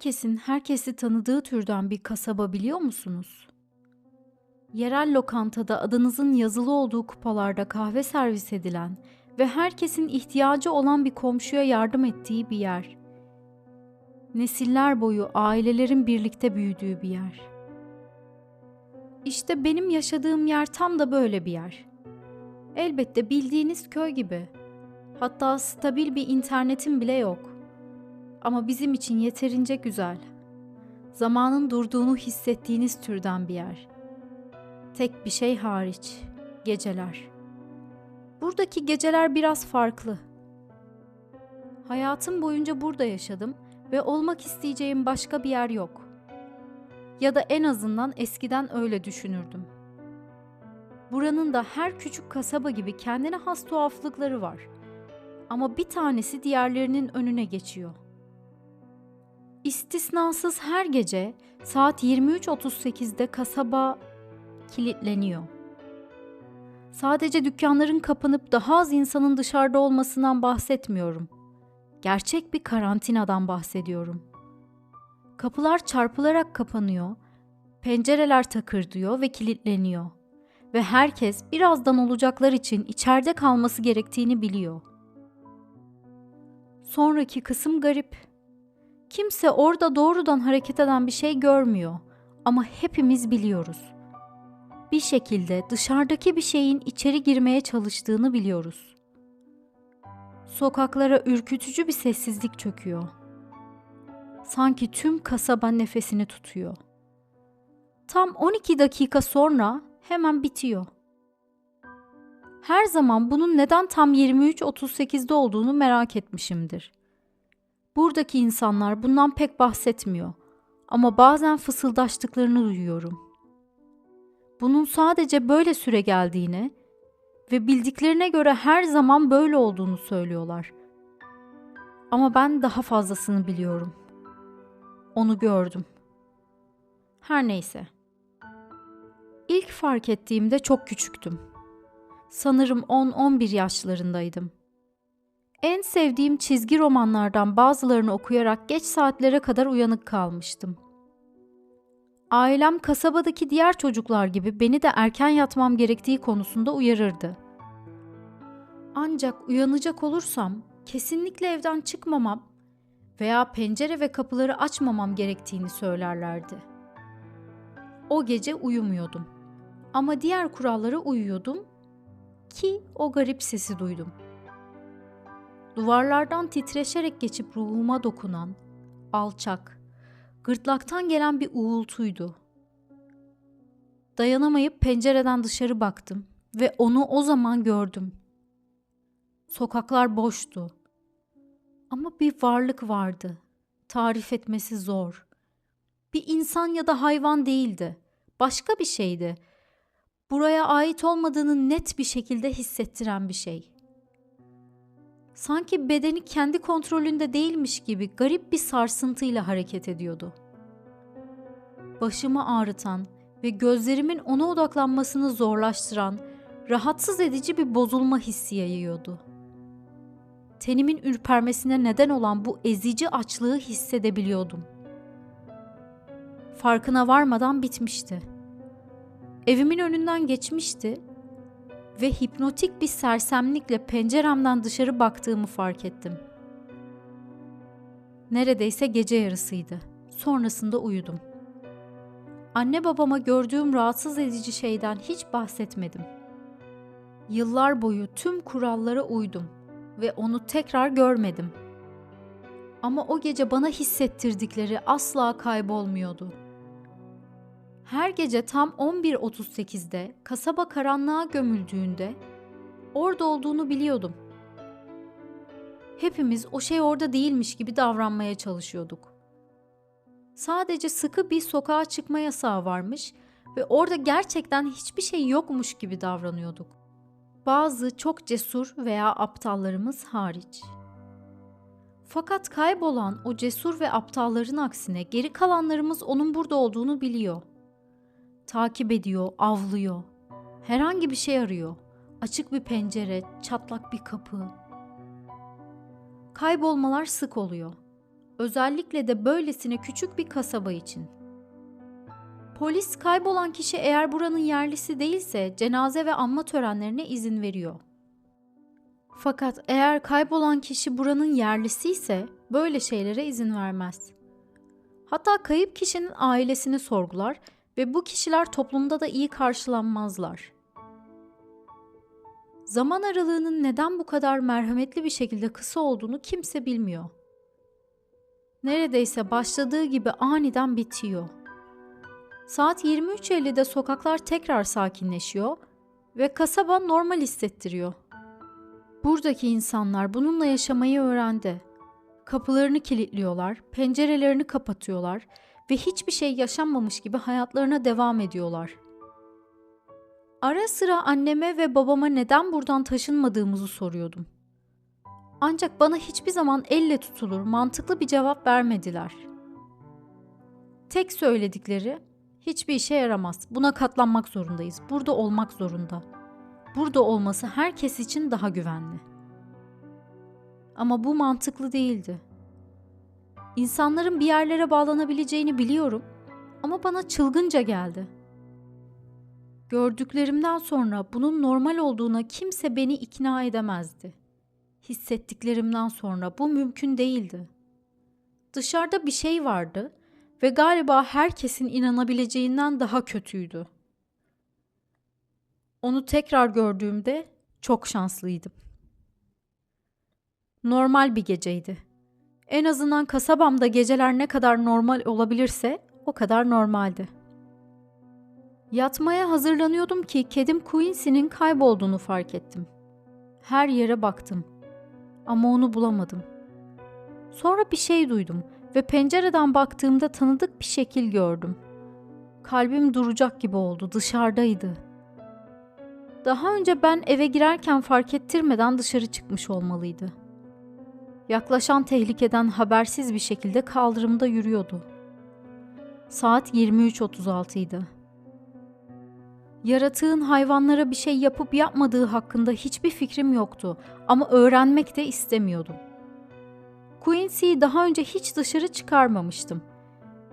Herkesin herkesi tanıdığı türden bir kasaba biliyor musunuz? Yerel lokantada adınızın yazılı olduğu kupalarda kahve servis edilen ve herkesin ihtiyacı olan bir komşuya yardım ettiği bir yer. Nesiller boyu ailelerin birlikte büyüdüğü bir yer. İşte benim yaşadığım yer tam da böyle bir yer. Elbette bildiğiniz köy gibi. Hatta stabil bir internetim bile yok. Ama bizim için yeterince güzel. Zamanın durduğunu hissettiğiniz türden bir yer. Tek bir şey hariç, geceler. Buradaki geceler biraz farklı. Hayatım boyunca burada yaşadım ve olmak isteyeceğim başka bir yer yok. Ya da en azından eskiden öyle düşünürdüm. Buranın da her küçük kasaba gibi kendine has tuhaflıkları var. Ama bir tanesi diğerlerinin önüne geçiyor. İstisnasız her gece saat 23.38'de kasaba kilitleniyor. Sadece dükkanların kapanıp daha az insanın dışarıda olmasından bahsetmiyorum. Gerçek bir karantinadan bahsediyorum. Kapılar çarpılarak kapanıyor, pencereler takırdıyor ve kilitleniyor. Ve herkes birazdan olacaklar için içeride kalması gerektiğini biliyor. Sonraki kısım garip. Kimse orada doğrudan hareket eden bir şey görmüyor ama hepimiz biliyoruz. Bir şekilde dışarıdaki bir şeyin içeri girmeye çalıştığını biliyoruz. Sokaklara ürkütücü bir sessizlik çöküyor. Sanki tüm kasaba nefesini tutuyor. Tam 12 dakika sonra hemen bitiyor. Her zaman bunun neden tam 23.38'de olduğunu merak etmişimdir. Buradaki insanlar bundan pek bahsetmiyor ama bazen fısıldaştıklarını duyuyorum. Bunun sadece böyle süre geldiğini ve bildiklerine göre her zaman böyle olduğunu söylüyorlar. Ama ben daha fazlasını biliyorum. Onu gördüm. Her neyse. İlk fark ettiğimde çok küçüktüm. Sanırım 10-11 yaşlarındaydım. En sevdiğim çizgi romanlardan bazılarını okuyarak geç saatlere kadar uyanık kalmıştım. Ailem kasabadaki diğer çocuklar gibi beni de erken yatmam gerektiği konusunda uyarırdı. Ancak uyanacak olursam kesinlikle evden çıkmamam veya pencere ve kapıları açmamam gerektiğini söylerlerdi. O gece uyumuyordum. Ama diğer kurallara uyuyordum ki o garip sesi duydum. Duvarlardan titreşerek geçip ruhuma dokunan, alçak, gırtlaktan gelen bir uğultuydu. Dayanamayıp pencereden dışarı baktım ve onu o zaman gördüm. Sokaklar boştu. Ama bir varlık vardı. Tarif etmesi zor. Bir insan ya da hayvan değildi. Başka bir şeydi. Buraya ait olmadığını net bir şekilde hissettiren bir şey. Sanki bedeni kendi kontrolünde değilmiş gibi garip bir sarsıntıyla hareket ediyordu. Başımı ağrıtan ve gözlerimin ona odaklanmasını zorlaştıran, rahatsız edici bir bozulma hissi yayıyordu. Tenimin ürpermesine neden olan bu ezici açlığı hissedebiliyordum. Farkına varmadan bitmişti. Evimin önünden geçmişti ve hipnotik bir sersemlikle penceremden dışarı baktığımı fark ettim. Neredeyse gece yarısıydı. Sonrasında uyudum. Anne babama gördüğüm rahatsız edici şeyden hiç bahsetmedim. Yıllar boyu tüm kurallara uydum ve onu tekrar görmedim. Ama o gece bana hissettirdikleri asla kaybolmuyordu. Her gece tam 11.38'de kasaba karanlığa gömüldüğünde orada olduğunu biliyordum. Hepimiz o şey orada değilmiş gibi davranmaya çalışıyorduk. Sadece sıkı bir sokağa çıkma yasağı varmış ve orada gerçekten hiçbir şey yokmuş gibi davranıyorduk. Bazı çok cesur veya aptallarımız hariç. Fakat kaybolan o cesur ve aptalların aksine geri kalanlarımız onun burada olduğunu biliyor takip ediyor, avlıyor. Herhangi bir şey arıyor. Açık bir pencere, çatlak bir kapı. Kaybolmalar sık oluyor. Özellikle de böylesine küçük bir kasaba için. Polis kaybolan kişi eğer buranın yerlisi değilse cenaze ve anma törenlerine izin veriyor. Fakat eğer kaybolan kişi buranın yerlisi ise böyle şeylere izin vermez. Hatta kayıp kişinin ailesini sorgular ve bu kişiler toplumda da iyi karşılanmazlar. Zaman aralığının neden bu kadar merhametli bir şekilde kısa olduğunu kimse bilmiyor. Neredeyse başladığı gibi aniden bitiyor. Saat 23.50'de sokaklar tekrar sakinleşiyor ve kasaba normal hissettiriyor. Buradaki insanlar bununla yaşamayı öğrendi. Kapılarını kilitliyorlar, pencerelerini kapatıyorlar ve hiçbir şey yaşanmamış gibi hayatlarına devam ediyorlar. Ara sıra anneme ve babama neden buradan taşınmadığımızı soruyordum. Ancak bana hiçbir zaman elle tutulur, mantıklı bir cevap vermediler. Tek söyledikleri, hiçbir işe yaramaz. Buna katlanmak zorundayız. Burada olmak zorunda. Burada olması herkes için daha güvenli. Ama bu mantıklı değildi. İnsanların bir yerlere bağlanabileceğini biliyorum ama bana çılgınca geldi. Gördüklerimden sonra bunun normal olduğuna kimse beni ikna edemezdi. Hissettiklerimden sonra bu mümkün değildi. Dışarıda bir şey vardı ve galiba herkesin inanabileceğinden daha kötüydü. Onu tekrar gördüğümde çok şanslıydım. Normal bir geceydi. En azından kasabamda geceler ne kadar normal olabilirse o kadar normaldi. Yatmaya hazırlanıyordum ki kedim Quincy'nin kaybolduğunu fark ettim. Her yere baktım ama onu bulamadım. Sonra bir şey duydum ve pencereden baktığımda tanıdık bir şekil gördüm. Kalbim duracak gibi oldu, dışarıdaydı. Daha önce ben eve girerken fark ettirmeden dışarı çıkmış olmalıydı. Yaklaşan tehlikeden habersiz bir şekilde kaldırımda yürüyordu. Saat 23.36 idi. Yaratığın hayvanlara bir şey yapıp yapmadığı hakkında hiçbir fikrim yoktu ama öğrenmek de istemiyordum. Quincy'yi daha önce hiç dışarı çıkarmamıştım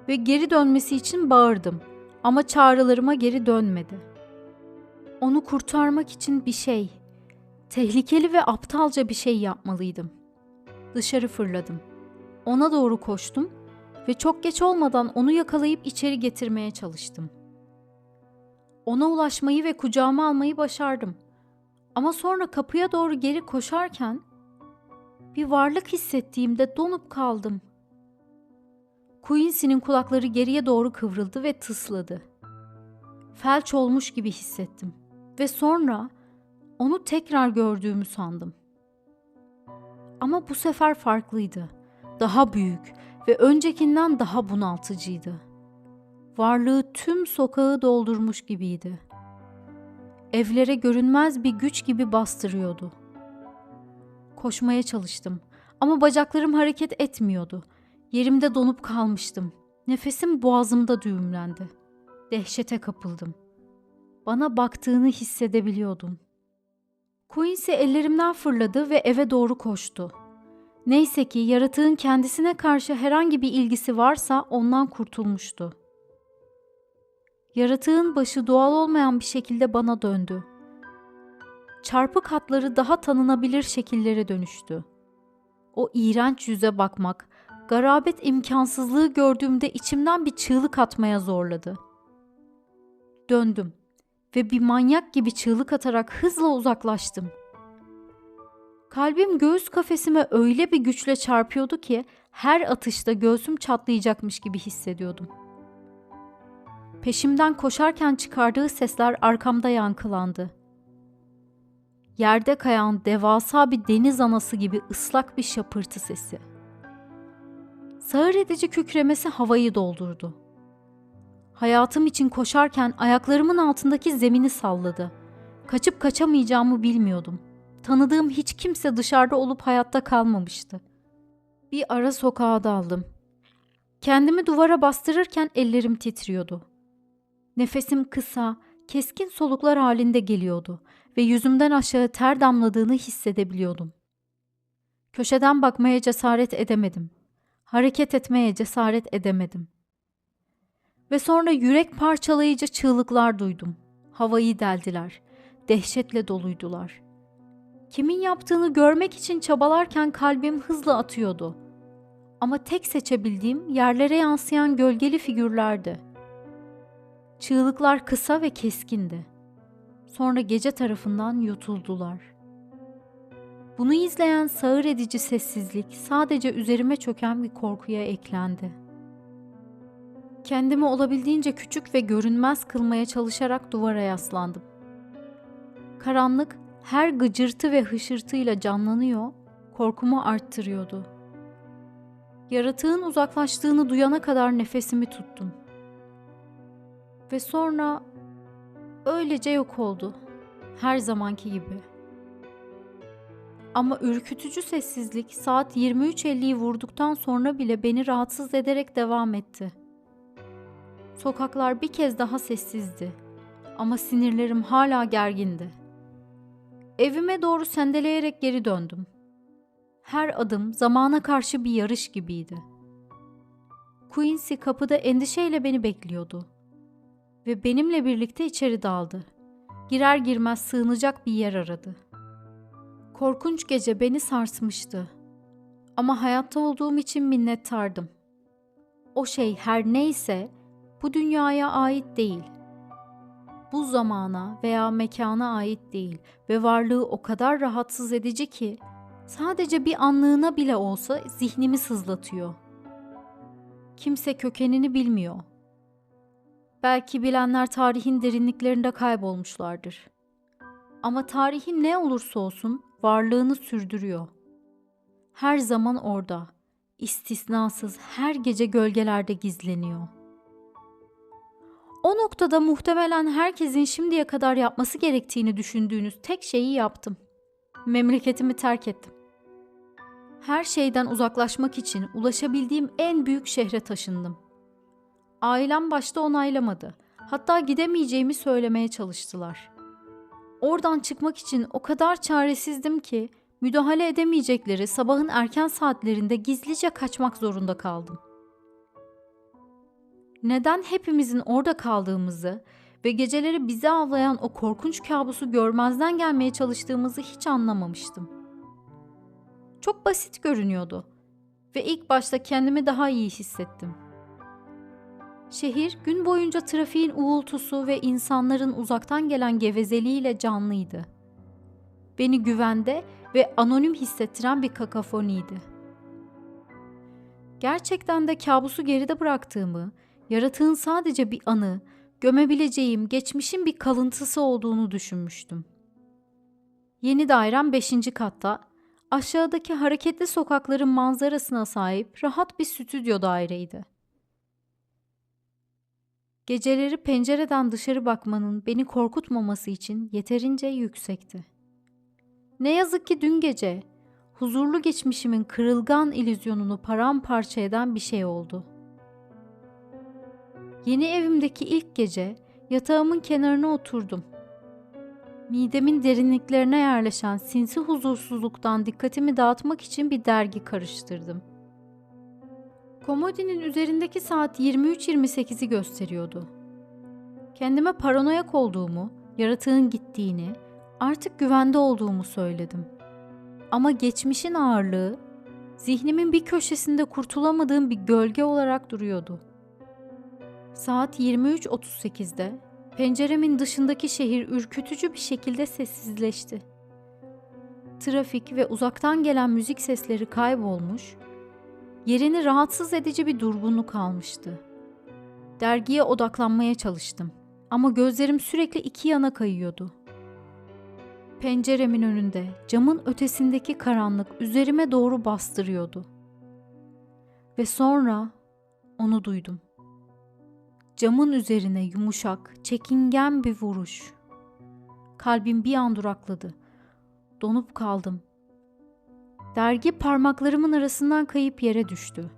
ve geri dönmesi için bağırdım ama çağrılarıma geri dönmedi. Onu kurtarmak için bir şey, tehlikeli ve aptalca bir şey yapmalıydım. Dışarı fırladım. Ona doğru koştum ve çok geç olmadan onu yakalayıp içeri getirmeye çalıştım. Ona ulaşmayı ve kucağıma almayı başardım. Ama sonra kapıya doğru geri koşarken bir varlık hissettiğimde donup kaldım. Quincy'nin kulakları geriye doğru kıvrıldı ve tısladı. Felç olmuş gibi hissettim ve sonra onu tekrar gördüğümü sandım. Ama bu sefer farklıydı. Daha büyük ve öncekinden daha bunaltıcıydı. Varlığı tüm sokağı doldurmuş gibiydi. Evlere görünmez bir güç gibi bastırıyordu. Koşmaya çalıştım ama bacaklarım hareket etmiyordu. Yerimde donup kalmıştım. Nefesim boğazımda düğümlendi. Dehşete kapıldım. Bana baktığını hissedebiliyordum. Quincy ellerimden fırladı ve eve doğru koştu. Neyse ki yaratığın kendisine karşı herhangi bir ilgisi varsa ondan kurtulmuştu. Yaratığın başı doğal olmayan bir şekilde bana döndü. Çarpık hatları daha tanınabilir şekillere dönüştü. O iğrenç yüze bakmak, garabet imkansızlığı gördüğümde içimden bir çığlık atmaya zorladı. Döndüm ve bir manyak gibi çığlık atarak hızla uzaklaştım. Kalbim göğüs kafesime öyle bir güçle çarpıyordu ki her atışta göğsüm çatlayacakmış gibi hissediyordum. Peşimden koşarken çıkardığı sesler arkamda yankılandı. Yerde kayan devasa bir deniz anası gibi ıslak bir şapırtı sesi. Sağır edici kükremesi havayı doldurdu. Hayatım için koşarken ayaklarımın altındaki zemini salladı. Kaçıp kaçamayacağımı bilmiyordum. Tanıdığım hiç kimse dışarıda olup hayatta kalmamıştı. Bir ara sokağa daldım. Kendimi duvara bastırırken ellerim titriyordu. Nefesim kısa, keskin soluklar halinde geliyordu ve yüzümden aşağı ter damladığını hissedebiliyordum. Köşeden bakmaya cesaret edemedim. Hareket etmeye cesaret edemedim. Ve sonra yürek parçalayıcı çığlıklar duydum. Havayı deldiler. Dehşetle doluydular. Kimin yaptığını görmek için çabalarken kalbim hızla atıyordu. Ama tek seçebildiğim yerlere yansıyan gölgeli figürlerdi. Çığlıklar kısa ve keskindi. Sonra gece tarafından yutuldular. Bunu izleyen sağır edici sessizlik sadece üzerime çöken bir korkuya eklendi. Kendimi olabildiğince küçük ve görünmez kılmaya çalışarak duvara yaslandım. Karanlık her gıcırtı ve hışırtıyla canlanıyor, korkumu arttırıyordu. Yaratığın uzaklaştığını duyana kadar nefesimi tuttum. Ve sonra öylece yok oldu. Her zamanki gibi. Ama ürkütücü sessizlik saat 23.50'yi vurduktan sonra bile beni rahatsız ederek devam etti. Sokaklar bir kez daha sessizdi. Ama sinirlerim hala gergindi. Evime doğru sendeleyerek geri döndüm. Her adım zamana karşı bir yarış gibiydi. Quincy kapıda endişeyle beni bekliyordu ve benimle birlikte içeri daldı. Girer girmez sığınacak bir yer aradı. Korkunç gece beni sarsmıştı. Ama hayatta olduğum için minnettardım. O şey her neyse bu dünyaya ait değil. Bu zamana veya mekana ait değil ve varlığı o kadar rahatsız edici ki sadece bir anlığına bile olsa zihnimi sızlatıyor. Kimse kökenini bilmiyor Belki bilenler tarihin derinliklerinde kaybolmuşlardır. Ama tarihin ne olursa olsun varlığını sürdürüyor. Her zaman orada, istisnasız her gece gölgelerde gizleniyor. O noktada muhtemelen herkesin şimdiye kadar yapması gerektiğini düşündüğünüz tek şeyi yaptım. Memleketimi terk ettim. Her şeyden uzaklaşmak için ulaşabildiğim en büyük şehre taşındım. Ailem başta onaylamadı. Hatta gidemeyeceğimi söylemeye çalıştılar. Oradan çıkmak için o kadar çaresizdim ki müdahale edemeyecekleri sabahın erken saatlerinde gizlice kaçmak zorunda kaldım. Neden hepimizin orada kaldığımızı ve geceleri bizi avlayan o korkunç kabusu görmezden gelmeye çalıştığımızı hiç anlamamıştım. Çok basit görünüyordu ve ilk başta kendimi daha iyi hissettim.'' Şehir gün boyunca trafiğin uğultusu ve insanların uzaktan gelen gevezeliğiyle canlıydı. Beni güvende ve anonim hissettiren bir kakafoniydi. Gerçekten de kabusu geride bıraktığımı, yaratığın sadece bir anı, gömebileceğim geçmişin bir kalıntısı olduğunu düşünmüştüm. Yeni dairem 5. katta, aşağıdaki hareketli sokakların manzarasına sahip rahat bir stüdyo daireydi. Geceleri pencereden dışarı bakmanın beni korkutmaması için yeterince yüksekti. Ne yazık ki dün gece huzurlu geçmişimin kırılgan ilüzyonunu paramparça eden bir şey oldu. Yeni evimdeki ilk gece yatağımın kenarına oturdum. Midemin derinliklerine yerleşen sinsi huzursuzluktan dikkatimi dağıtmak için bir dergi karıştırdım.'' Komodinin üzerindeki saat 23.28'i gösteriyordu. Kendime paranoyak olduğumu, yaratığın gittiğini, artık güvende olduğumu söyledim. Ama geçmişin ağırlığı zihnimin bir köşesinde kurtulamadığım bir gölge olarak duruyordu. Saat 23.38'de penceremin dışındaki şehir ürkütücü bir şekilde sessizleşti. Trafik ve uzaktan gelen müzik sesleri kaybolmuş, Yerini rahatsız edici bir durgunluk almıştı. Dergiye odaklanmaya çalıştım ama gözlerim sürekli iki yana kayıyordu. Penceremin önünde, camın ötesindeki karanlık üzerime doğru bastırıyordu. Ve sonra onu duydum. Camın üzerine yumuşak, çekingen bir vuruş. Kalbim bir an durakladı. Donup kaldım Dergi parmaklarımın arasından kayıp yere düştü.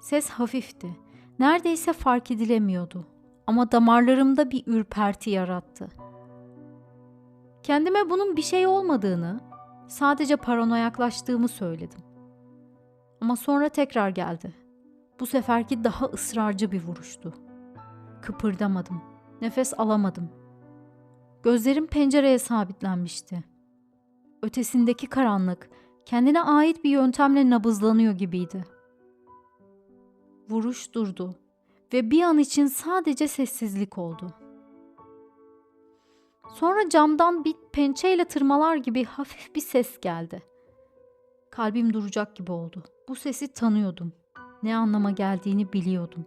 Ses hafifti. Neredeyse fark edilemiyordu. Ama damarlarımda bir ürperti yarattı. Kendime bunun bir şey olmadığını, sadece paranoyaklaştığımı söyledim. Ama sonra tekrar geldi. Bu seferki daha ısrarcı bir vuruştu. Kıpırdamadım. Nefes alamadım. Gözlerim pencereye sabitlenmişti. Ötesindeki karanlık kendine ait bir yöntemle nabızlanıyor gibiydi. Vuruş durdu ve bir an için sadece sessizlik oldu. Sonra camdan bir pençeyle tırmalar gibi hafif bir ses geldi. Kalbim duracak gibi oldu. Bu sesi tanıyordum. Ne anlama geldiğini biliyordum.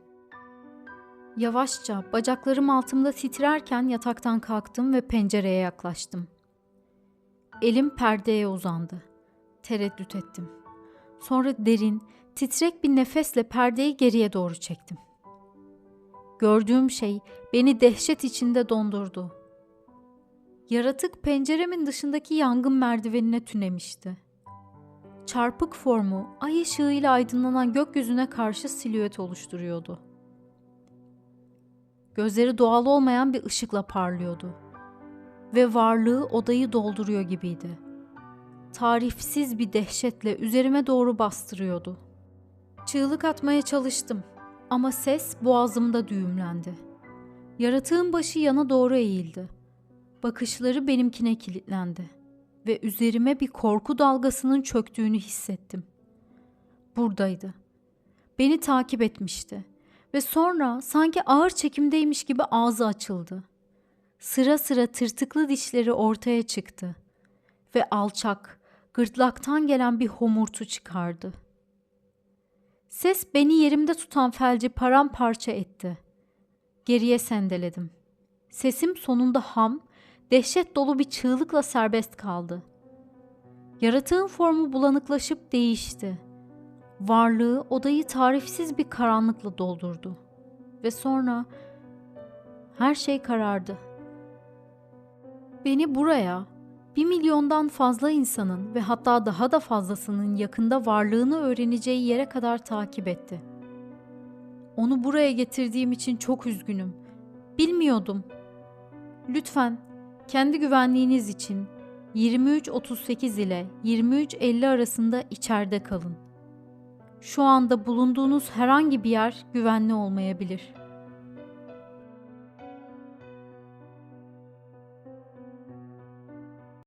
Yavaşça bacaklarım altımda titrerken yataktan kalktım ve pencereye yaklaştım. Elim perdeye uzandı. Tereddüt ettim. Sonra derin, titrek bir nefesle perdeyi geriye doğru çektim. Gördüğüm şey beni dehşet içinde dondurdu. Yaratık penceremin dışındaki yangın merdivenine tünemişti. Çarpık formu ay ışığıyla aydınlanan gökyüzüne karşı silüet oluşturuyordu. Gözleri doğal olmayan bir ışıkla parlıyordu ve varlığı odayı dolduruyor gibiydi. Tarifsiz bir dehşetle üzerime doğru bastırıyordu. Çığlık atmaya çalıştım ama ses boğazımda düğümlendi. Yaratığın başı yana doğru eğildi. Bakışları benimkine kilitlendi ve üzerime bir korku dalgasının çöktüğünü hissettim. Buradaydı. Beni takip etmişti ve sonra sanki ağır çekimdeymiş gibi ağzı açıldı. Sıra sıra tırtıklı dişleri ortaya çıktı ve alçak, gırtlaktan gelen bir homurtu çıkardı. Ses beni yerimde tutan felci paramparça etti. Geriye sendeledim. Sesim sonunda ham, dehşet dolu bir çığlıkla serbest kaldı. Yaratığın formu bulanıklaşıp değişti. Varlığı odayı tarifsiz bir karanlıkla doldurdu. Ve sonra her şey karardı. Beni buraya, bir milyondan fazla insanın ve hatta daha da fazlasının yakında varlığını öğreneceği yere kadar takip etti. Onu buraya getirdiğim için çok üzgünüm. Bilmiyordum. Lütfen kendi güvenliğiniz için 23.38 ile 23.50 arasında içeride kalın. Şu anda bulunduğunuz herhangi bir yer güvenli olmayabilir.''